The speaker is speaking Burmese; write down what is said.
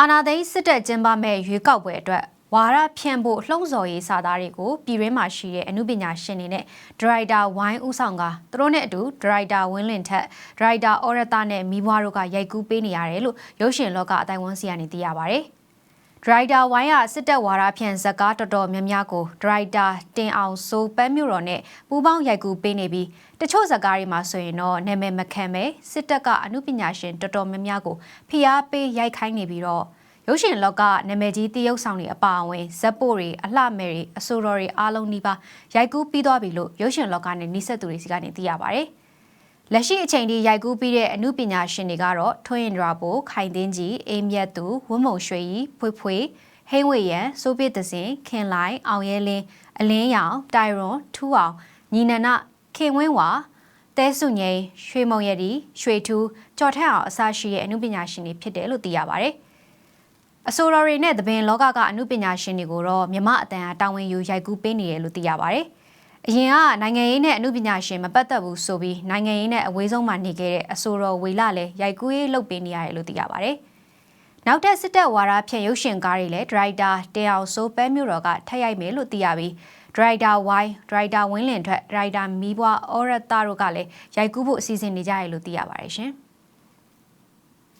အာနာသိန်းစစ်တပ်ကျင်းပမဲ့ရွေးကောက်ပွဲအတွက်ဝါရဖြန့်ဖို့လှုံ့ဆော်ရေးစာသားတွေကိုပြည်ရင်းမှာရှိတဲ့အမှုပညာရှင်တွေနဲ့ဒရိုက်တာဝိုင်းဦးဆောင်ကသူတို့နဲ့အတူဒရိုက်တာဝင်းလင်ထက်ဒရိုက်တာအော်ရတာနဲ့မိဘွားတို့ကရိုက်ကူးပေးနေရတယ်လို့ရုပ်ရှင်လောကအတိုင်းဝန်းစီကနေသိရပါဗျ။ ဒရိုက်တာဝိုင်းကစစ်တပ်ဝါဒဖြန့်ဇက်ကားတော်တော်များများကိုဒရိုက်တာတင်အောင်စိုးပန်းမြို့တော်နဲ့ပူးပေါင်းရိုက်ကူးပေးနေပြီးတချို့ဇက်ကားတွေမှာဆိုရင်တော့နာမည်မခံပဲစစ်တပ်ကအမှုပညာရှင်တော်တော်များများကိုဖိအားပေးရိုက်ခိုင်းနေပြီးတော့ရုပ်ရှင်လောကနာမည်ကြီးတရုပ်ဆောင်တွေအပါအဝင်ဇက်ပို့တွေအလှမယ်တွေအဆိုတော်တွေအားလုံးနီးပါးရိုက်ကူးပြီးသွားပြီလို့ရုပ်ရှင်လောကနဲ့နှိစက်သူတွေစီကနေသိရပါဗျ။ လက်ရှိအချိန်ထိရိုက်ကူးပြီးတဲ့အမှုပညာရှင်တွေကတော့ထွင်းရင်ဒရာဘိုခိုင်သိန်းကြီးအေးမြတ်သူဝင်းမုံရွှေကြီးဖွေးဖွေးဟိန်းဝေရန်စိုးပြည့်သစင်ခင်လိုက်အောင်ရဲလင်းအလင်းရောင်တိုင်ရွန်ထူအောင်ညီနနခင်ဝင်းဝါတဲစုငိန်ရွှေမုံရည်ရွှေထူးကြော်ထက်အောင်အစရှိတဲ့အမှုပညာရှင်တွေဖြစ်တယ်လို့သိရပါတယ်။အဆိုတော်တွေနဲ့သဘင်လောကကအမှုပညာရှင်တွေကိုတော့မြမအတန်အတာဝန်ယူရိုက်ကူးပေးနေတယ်လို့သိရပါတယ်။ အရင်ကနိုင်ငံရေးနဲ့အမှုပညာရှင်မပတ်သက်ဘူးဆိုပြီးနိုင်ငံရေးနဲ့အဝေးဆုံးမှာနေခဲ့တဲ့အဆိုတော်ဝေလာလည်းရိုက်ကူးရေးလုပ်ပေးနေရတယ်လို့သိရပါတယ်။နောက်ထပ်စစ်တပ်ဝါဒဖြန့်ရုပ်ရှင်ကားတွေလည်းဒရိုက်တာတင်အောင်စိုးပဲမြို့တော်ကထက်ရိုက်မယ်လို့သိရပြီးဒရိုက်တာဝိုင်းဒရိုက်တာဝင်းလင်ထွက်ဒရိုက်တာမီးပွားအော်ရတာတို့ကလည်းရိုက်ကူးဖို့အစီအစဉ်နေကြရလို့သိရပါတယ်ရှင်။